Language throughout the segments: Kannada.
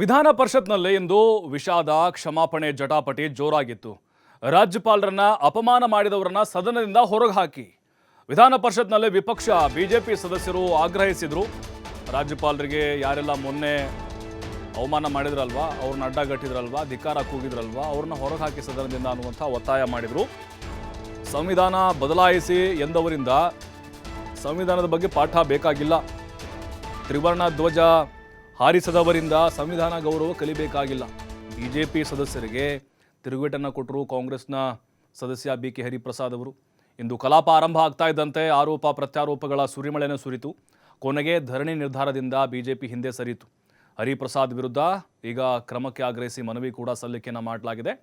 ವಿಧಾನ ಪರಿಷತ್ನಲ್ಲಿ ಇಂದು ವಿಷಾದ ಕ್ಷಮಾಪಣೆ ಜಟಾಪಟಿ ಜೋರಾಗಿತ್ತು. ರಾಜ್ಯಪಾಲರನ್ನ ಅಪಮಾನ ಮಾಡಿದವರನ್ನ ಸದನದಿಂದ ಹೊರಗೆ ಹಾಕಿ ವಿಧಾನ ಪರಿಷತ್ನಲ್ಲಿ ವಿಪಕ್ಷ, ಬಿಜೆಪಿ ಸದಸ್ಯರು ಆಗ್ರಹಿಸಿದ್ರು. ರಾಜ್ಯಪಾಲರಿಗೆ ಯಾರೆಲ್ಲ ಮೊನ್ನೆ ಅವಮಾನ ಮಾಡಿದ್ರಲ್ವಾ, ಅವ್ರನ್ನ ಅಡ್ಡಗಟ್ಟಿದ್ರಲ್ವಾ, ಧಿಕ್ಕಾರ ಕೂಗಿದ್ರಲ್ವಾ, ಅವ್ರನ್ನ ಹೊರಗೆ ಹಾಕಿ ಸದನದಿಂದ ಅನ್ನುವಂಥ ಒತ್ತಾಯ ಮಾಡಿದರು. ಸಂವಿಧಾನ ಬದಲಾಯಿಸಿ ಎಂದವರಿಂದ ಸಂವಿಧಾನದ ಬಗ್ಗೆ ಪಾಠ ಬೇಕಾಗಿಲ್ಲ. ತ್ರಿವರ್ಣ ಧ್ವಜ ಹಾರಿಸದವರಿಂದ ಸಂವಿಧಾನ ಗೌರವ ಕಲಿಬೇಕಾಗಿಲ್ಲ. ಬಿ ಜೆ ಪಿ ಸದಸ್ಯರಿಗೆ ತಿರುಗೇಟನ್ನು ಕೊಟ್ಟರು ಕಾಂಗ್ರೆಸ್ನ ಸದಸ್ಯ ಬಿ ಕೆ ಹರಿಪ್ರಸಾದ್ ಅವರು. ಇಂದು ಕಲಾಪ ಆರಂಭ ಆಗ್ತಾ ಇದ್ದಂತೆ ಆರೋಪ ಪ್ರತ್ಯಾರೋಪಗಳ ಸುರಿಮಳೆನ ಸುರಿತು. ಕೊನೆಗೆ ಧರಣಿ ನಿರ್ಧಾರದಿಂದ ಬಿಜೆಪಿ ಹಿಂದೆ ಸರಿಯಿತು. ಹರಿಪ್ರಸಾದ್ ವಿರುದ್ಧ ಈಗ ಕ್ರಮಕ್ಕೆ ಆಗ್ರಹಿಸಿ ಮನವಿ ಕೂಡ ಸಲ್ಲಿಕೆಯನ್ನು ಮಾಡಲಾಗಿದೆ.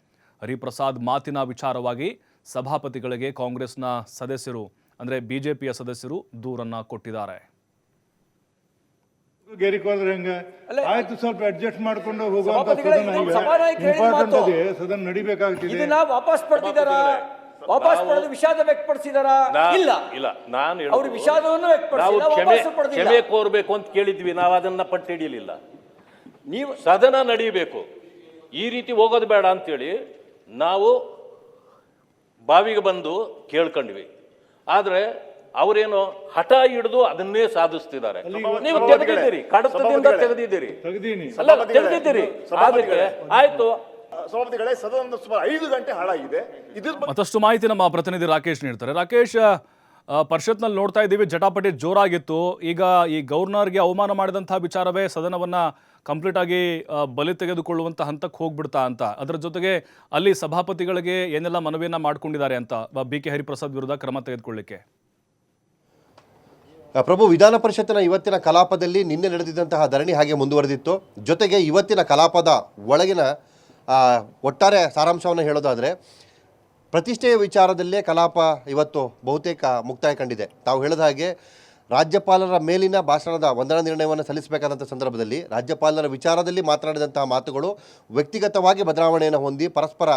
ಹರಿಪ್ರಸಾದ್ ಮಾತಿನ ವಿಚಾರವಾಗಿ ಸಭಾಪತಿಗಳಿಗೆ ಕಾಂಗ್ರೆಸ್ನ ಸದಸ್ಯರು, ಅಂದರೆ ಬಿಜೆಪಿಯ ಸದಸ್ಯರು ದೂರನ್ನು ಕೊಟ್ಟಿದ್ದಾರೆ. ಗೇರಿಕ್ ಹೋದ್ರೆ ಹೆಂಗ? ಆಯ್ತು ಸ್ವಲ್ಪ ಅಡ್ಜಸ್ಟ್ ಮಾಡ್ಕೊಂಡು ಹೋಗುವಂತ ಸದನ ಈಗ ಇಂಪಾರ್ಟೆಂಟ್. ಅದೇ ಸದನ ನಡಿಬೇಕಾಗ್ತಿದೆ. ಇದನ್ನ ವಾಪಸ್ ಪಡೆದಿದ್ದಾರ? ವಾಪಸ್ ಪಡೆದು ವಿಷಾದ ವ್ಯಕ್ತಪಡಿಸಿದಾರ? ಇಲ್ಲ. ಇಲ್ಲ ನಾನು ಅವ್ರು ವಿಷಾದವನ್ನು ನಾವು ವ್ಯಕ್ತಪಡಿಸಿಲ್ಲ ವಾಪಸ್ ಪಡೆದಿಲ್ಲ. ಕ್ಷಮೆ ಕೋರ್ಬೇಕು ಅಂತ ಕೇಳಿದ್ವಿ ನಾವು ಅದನ್ನ ಪಟ್ಟು ಹಿಡಿಯಲಿಲ್ಲ. ನೀವು ಸದನ ನಡೀಬೇಕು. ಈ ರೀತಿ ಹೋಗೋದು ಬೇಡ ಅಂತೇಳಿ ನಾವು ಬಾವಿಗೆ ಬಂದು ಕೇಳ್ಕೊಂಡ್ವಿ. ಆದ್ರೆ ಅವರೇನು ಹಠ ಹಿಡಿದು ಅದನ್ನೇ ಸಾಧಿಸ್ತಿದ್ದಾರೆ. ನೀವು ತೆಗೆದಿದ್ದೀರಿ ಕಡತದಿಂದ ತೆಗೆದಿದ್ದೀರಿ. ತೆಗ್ದೀನಿ. ಅಲ್ಲ ತೆಗೆದಿದ್ದೀರಿ. ಅದಕ್ಕೆ ಆಯ್ತು. ಸಭಾಪತಿಗಳೇ ಸದನ ಸುಮಾರು ಐದು ಗಂಟೆ ಹಾಳಾಗಿದೆ. ಇದ್ರ ಬಗ್ಗೆ ಮತ್ತಷ್ಟು ಮಾಹಿತಿ ನಮ್ಮ ಪ್ರತಿನಿಧಿ ರಾಕೇಶ್ ನೀಡ್ತಾರೆ. ರಾಕೇಶ್ ಆ, ಪರಿಷತ್ನಲ್ಲಿ ನೋಡ್ತಾ ಇದ್ದೀವಿ ಜಟಾಪಟಿ ಜೋರಾಗಿತ್ತು. ಈಗ ಈ ಗವರ್ನರ್ಗೆ ಅವಮಾನ ಮಾಡಿದಂತಹ ವಿಚಾರವೇ ಸದನವನ್ನ ಕಂಪ್ಲೀಟ್ ಆಗಿ ಬಲಿ ತೆಗೆದುಕೊಳ್ಳುವಂತ ಹಂತಕ್ಕೆ ಹೋಗ್ಬಿಡ್ತಾ ಅಂತ. ಅದರ ಜೊತೆಗೆ ಅಲ್ಲಿ ಸಭಾಪತಿಗಳಿಗೆ ಏನೆಲ್ಲ ಮನವಿಯನ್ನ ಮಾಡ್ಕೊಂಡಿದ್ದಾರೆ ಅಂತ ಬಿ ಕೆ ಹರಿಪ್ರಸಾದ್ ವಿರುದ್ಧ ಕ್ರಮ ತೆಗೆದುಕೊಳ್ಳಿಕ್ಕೆ. ಪ್ರಭು, ವಿಧಾನ ಪರಿಷತ್ತಿನ ಇವತ್ತಿನ ಕಲಾಪದಲ್ಲಿ ನಿನ್ನೆ ನಡೆದಿದ್ದಂತಹ ಧರಣಿ ಹಾಗೆ ಮುಂದುವರೆದಿತ್ತು. ಜೊತೆಗೆ ಇವತ್ತಿನ ಕಲಾಪದ ಒಳಗಿನ ಒಟ್ಟಾರೆ ಸಾರಾಂಶವನ್ನು ಹೇಳೋದಾದರೆ, ಪ್ರತಿಷ್ಠೆಯ ವಿಚಾರದಲ್ಲೇ ಕಲಾಪ ಇವತ್ತು ಬಹುತೇಕ ಮುಕ್ತಾಯ ಕಂಡಿದೆ. ತಾವು ಹೇಳಿದ ಹಾಗೆ ರಾಜ್ಯಪಾಲರ ಮೇಲಿನ ಭಾಷಣದ ವಂದನಾ ನಿರ್ಣಯವನ್ನು ಸಲ್ಲಿಸಬೇಕಾದಂಥ ಸಂದರ್ಭದಲ್ಲಿ ರಾಜ್ಯಪಾಲರ ವಿಚಾರದಲ್ಲಿ ಮಾತನಾಡಿದಂತಹ ಮಾತುಗಳು ವ್ಯಕ್ತಿಗತವಾಗಿ ಬದಲಾವಣೆಯನ್ನು ಹೊಂದಿ ಪರಸ್ಪರ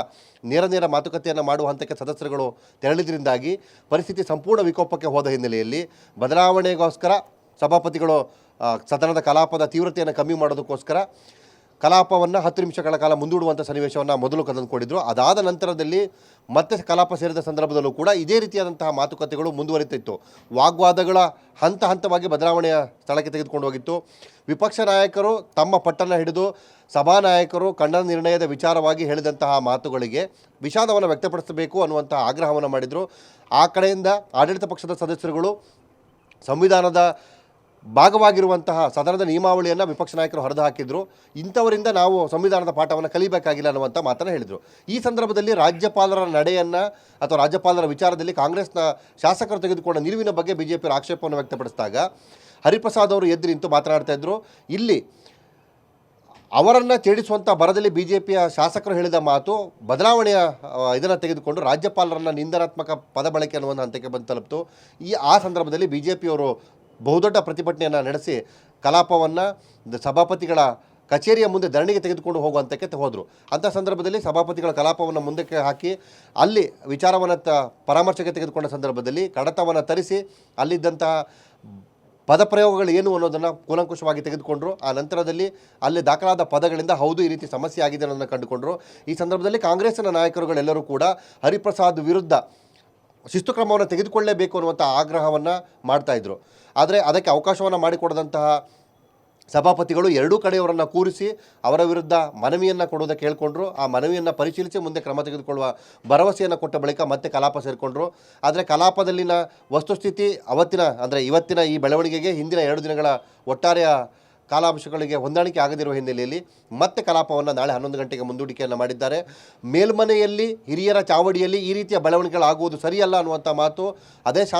ನೇರ ನೇರ ಮಾತುಕತೆಯನ್ನು ಮಾಡುವ ಹಂತಕ್ಕೆ ಸದಸ್ಯರುಗಳು ತೆರಳಿದ್ರಿಂದಾಗಿ ಪರಿಸ್ಥಿತಿ ಸಂಪೂರ್ಣ ವಿಕೋಪಕ್ಕೆ ಹೋದ ಹಿನ್ನೆಲೆಯಲ್ಲಿ ಬದಲಾವಣೆಗೋಸ್ಕರ ಸಭಾಪತಿಗಳು ಸದನದ ಕಲಾಪದ ತೀವ್ರತೆಯನ್ನು ಕಮ್ಮಿ ಮಾಡೋದಕ್ಕೋಸ್ಕರ ಕಲಾಪವನ್ನು ಹತ್ತು ನಿಮಿಷಗಳ ಕಾಲ ಮುಂದೂಡುವಂಥ ಸನ್ನಿವೇಶವನ್ನು ಮೊದಲು ತಂದುಕೊಂಡಿದ್ರು ಅದಾದ ನಂತರದಲ್ಲಿ ಮತ್ತೆ ಕಲಾಪ ಸೇರಿದ ಸಂದರ್ಭದಲ್ಲೂ ಕೂಡ ಇದೇ ರೀತಿಯಾದಂತಹ ಮಾತುಕತೆಗಳು ಮುಂದುವರಿತಿತ್ತು. ವಾಗ್ವಾದಗಳ ಹಂತ ಹಂತವಾಗಿ ಬದಲಾವಣೆಯ ಸ್ಥಳಕ್ಕೆ ತೆಗೆದುಕೊಂಡು ಹೋಗಿತ್ತು. ವಿಪಕ್ಷ ನಾಯಕರು ತಮ್ಮ ಪಟ್ಟನ್ನು ಹಿಡಿದು ಸಭಾನಾಯಕರು ಖಂಡನ ನಿರ್ಣಯದ ವಿಚಾರವಾಗಿ ಹೇಳಿದಂತಹ ಮಾತುಗಳಿಗೆ ವಿಷಾದವನ್ನು ವ್ಯಕ್ತಪಡಿಸಬೇಕು ಅನ್ನುವಂತಹ ಆಗ್ರಹವನ್ನು ಮಾಡಿದರು. ಆ ಕಡೆಯಿಂದ ಆಡಳಿತ ಪಕ್ಷದ ಸದಸ್ಯರುಗಳು ಸಂವಿಧಾನದ ಭಾಗವಾಗಿರುವಂತಹ ಸದನದ ನಿಯಮಾವಳಿಯನ್ನು ವಿಪಕ್ಷ ನಾಯಕರು ಹರಿದು ಹಾಕಿದ್ರು. ಇಂಥವರಿಂದ ನಾವು ಸಂವಿಧಾನದ ಪಾಠವನ್ನು ಕಲಿಬೇಕಾಗಿಲ್ಲ ಅನ್ನುವಂಥ ಮಾತನ್ನು ಹೇಳಿದರು. ಈ ಸಂದರ್ಭದಲ್ಲಿ ರಾಜ್ಯಪಾಲರ ನಡೆಯನ್ನು ಅಥವಾ ರಾಜ್ಯಪಾಲರ ವಿಚಾರದಲ್ಲಿ ಕಾಂಗ್ರೆಸ್ನ ಶಾಸಕರು ತೆಗೆದುಕೊಂಡ ನಿಲುವಿನ ಬಗ್ಗೆ ಬಿ ಜೆ ಪಿ ಆಕ್ಷೇಪವನ್ನು ವ್ಯಕ್ತಪಡಿಸಿದಾಗ ಹರಿಪ್ರಸಾದ್ ಅವರು ಎದ್ದು ನಿಂತು ಮಾತನಾಡ್ತಾ ಇದ್ರು. ಇಲ್ಲಿ ಅವರನ್ನು ಛೇಡಿಸುವಂಥ ಬರದಲ್ಲಿ ಬಿ ಜೆ ಪಿಯ ಶಾಸಕರು ಹೇಳಿದ ಮಾತು ಬದಲಾವಣೆಯ ಇದನ್ನು ತೆಗೆದುಕೊಂಡು ರಾಜ್ಯಪಾಲರನ್ನು ನಿಂದನಾತ್ಮಕ ಪದ ಬಳಕೆ ಅನ್ನುವಂಥ ಹಂತಕ್ಕೆ ಬಂದು ತಲುಪಿತು. ಈ, ಆ ಸಂದರ್ಭದಲ್ಲಿ ಬಿ ಜೆ ಪಿಯವರು ಬಹುದೊಡ್ಡ ಪ್ರತಿಭಟನೆಯನ್ನು ನಡೆಸಿ ಕಲಾಪವನ್ನು ಸಭಾಪತಿಗಳ ಕಚೇರಿಯ ಮುಂದೆ ಧರಣಿಗೆ ತೆಗೆದುಕೊಂಡು ಹೋಗುವಂತಕ್ಕೆ ಹೋದರು. ಅಂಥ ಸಂದರ್ಭದಲ್ಲಿ ಸಭಾಪತಿಗಳ ಕಲಾಪವನ್ನು ಮುಂದಕ್ಕೆ ಹಾಕಿ ಅಲ್ಲಿ ವಿಚಾರವನ್ನು ತ ಪರಾಮರ್ಶೆಗೆ ತೆಗೆದುಕೊಂಡ ಸಂದರ್ಭದಲ್ಲಿ ಕಡತವನ್ನು ತರಿಸಿ ಅಲ್ಲಿದ್ದಂತಹ ಪದಪ್ರಯೋಗಗಳು ಏನು ಅನ್ನೋದನ್ನು ಕೂಲಂಕುಷವಾಗಿ ತೆಗೆದುಕೊಂಡರು. ಆ ನಂತರದಲ್ಲಿ ಅಲ್ಲಿ ದಾಖಲಾದ ಪದಗಳಿಂದ ಹೌದು ಈ ರೀತಿ ಸಮಸ್ಯೆ ಆಗಿದೆ ಅನ್ನೋದನ್ನು ಕಂಡುಕೊಂಡರು. ಈ ಸಂದರ್ಭದಲ್ಲಿ ಕಾಂಗ್ರೆಸ್ಸಿನ ನಾಯಕರುಗಳೆಲ್ಲರೂ ಕೂಡ ಹರಿಪ್ರಸಾದ್ ವಿರುದ್ಧ ಶಿಸ್ತು ಕ್ರಮವನ್ನು ತೆಗೆದುಕೊಳ್ಳಲೇಬೇಕು ಅನ್ನುವಂಥ ಆಗ್ರಹವನ್ನು ಮಾಡ್ತಾಯಿದ್ರು ಆದರೆ ಅದಕ್ಕೆ ಅವಕಾಶವನ್ನು ಮಾಡಿಕೊಡದಂತಹ ಸಭಾಪತಿಗಳು ಎರಡೂ ಕಡೆಯವರನ್ನು ಕೂರಿಸಿ ಅವರ ವಿರುದ್ಧ ಮನವಿಯನ್ನು ಕೊಡುವುದಕ್ಕೆ ಕೇಳಿಕೊಂಡ್ರು. ಆ ಮನವಿಯನ್ನು ಪರಿಶೀಲಿಸಿ ಮುಂದೆ ಕ್ರಮ ತೆಗೆದುಕೊಳ್ಳುವ ಭರವಸೆಯನ್ನು ಕೊಟ್ಟ ಬಳಿಕ ಮತ್ತೆ ಕಲಾಪ ಸೇರಿಕೊಂಡ್ರು. ಆದರೆ ಕಲಾಪದಲ್ಲಿನ ವಸ್ತುಸ್ಥಿತಿ ಅವತ್ತಿನ, ಅಂದರೆ ಇವತ್ತಿನ ಈ ಬೆಳವಣಿಗೆಗೆ ಹಿಂದಿನ ಎರಡು ದಿನಗಳ ಒಟ್ಟಾರೆಯ ಕಾಲಾಂಶಗಳಿಗೆ ಹೊಂದಾಣಿಕೆ ಆಗದಿರುವ ಹಿನ್ನೆಲೆಯಲ್ಲಿ ಮತ್ತೆ ಕಲಾಪವನ್ನು ನಾಳೆ ಹನ್ನೊಂದು ಗಂಟೆಗೆ ಮುಂದೂಡಿಕೆಯನ್ನು ಮಾಡಿದ್ದಾರೆ. ಮೇಲ್ಮನೆಯಲ್ಲಿ ಹಿರಿಯರ ಚಾವಡಿಯಲ್ಲಿ ಈ ರೀತಿಯ ಬೆಳವಣಿಗೆಗಳಾಗುವುದು ಸರಿಯಲ್ಲ ಅನ್ನುವಂಥ ಮಾತು ಅದೇ ಶಾಸಕ